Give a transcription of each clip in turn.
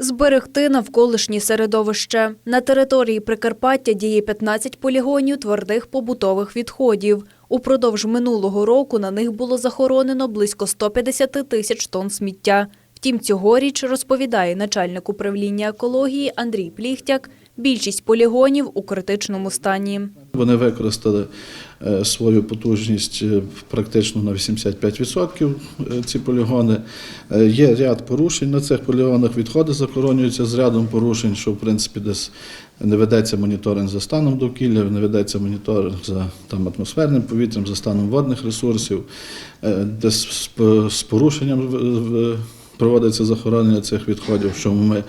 Зберегти навколишнє середовище. На території Прикарпаття діє 15 полігонів твердих побутових відходів. Упродовж минулого року на них було захоронено близько 150 тисяч тонн сміття. Втім, цьогоріч, розповідає начальник управління екології Андрій Пліхтяк, більшість полігонів у критичному стані. Вони використали е, свою потужність е, практично на 85% е, ці полігони. Є ряд порушень на цих полігонах, відходи захоронюються з рядом порушень, що в принципі десь не ведеться моніторинг за станом довкілля, не ведеться моніторинг за там, атмосферним повітрям, за станом водних ресурсів, десь з, порушенням проводиться захоронення цих відходів, що ми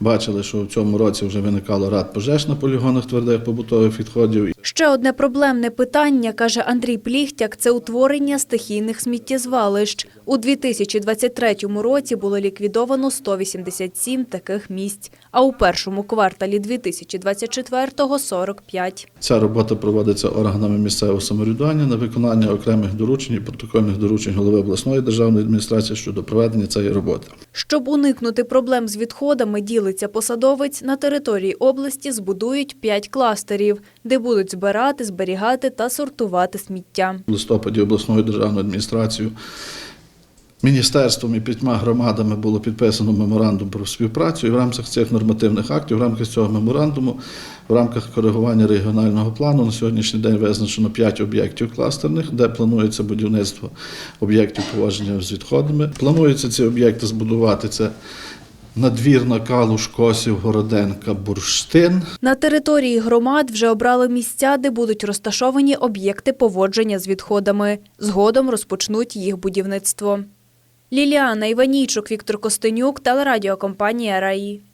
бачили, що в цьому році вже виникало ряд пожеж на полігонах твердих побутових відходів. Ще одне проблемне питання, каже Андрій Пліхтяк, це утворення стихійних сміттєзвалищ. У 2023 році було ліквідовано 187 таких місць, а у першому кварталі 2024 – 45. Ця робота проводиться органами місцевого самоврядування на виконання окремих доручень і протокольних доручень голови обласної державної адміністрації щодо проведення цієї роботи. Щоб уникнути проблем з відходами, ділиться посадовець, на території області збудують 5 кластерів, де будуть збирати, зберігати та сортувати сміття. В листопаді обласною державною адміністрацією міністерством і п'ятьма громадами було підписано меморандум про співпрацю. І в рамках цих нормативних актів, в рамках цього меморандуму, в рамках коригування регіонального плану на сьогоднішній день визначено 5 об'єктів кластерних, де планується будівництво об'єктів поводження з відходами. Планується ці об'єкти збудувати це. Надвірна, Калуш, Косів, Городенка, Бурштин. На території громад вже обрали місця, де будуть розташовані об'єкти поводження з відходами. Згодом розпочнуть їх будівництво. Ліліана Іванійчук, Віктор Костенюк, телерадіокомпанія «Раї».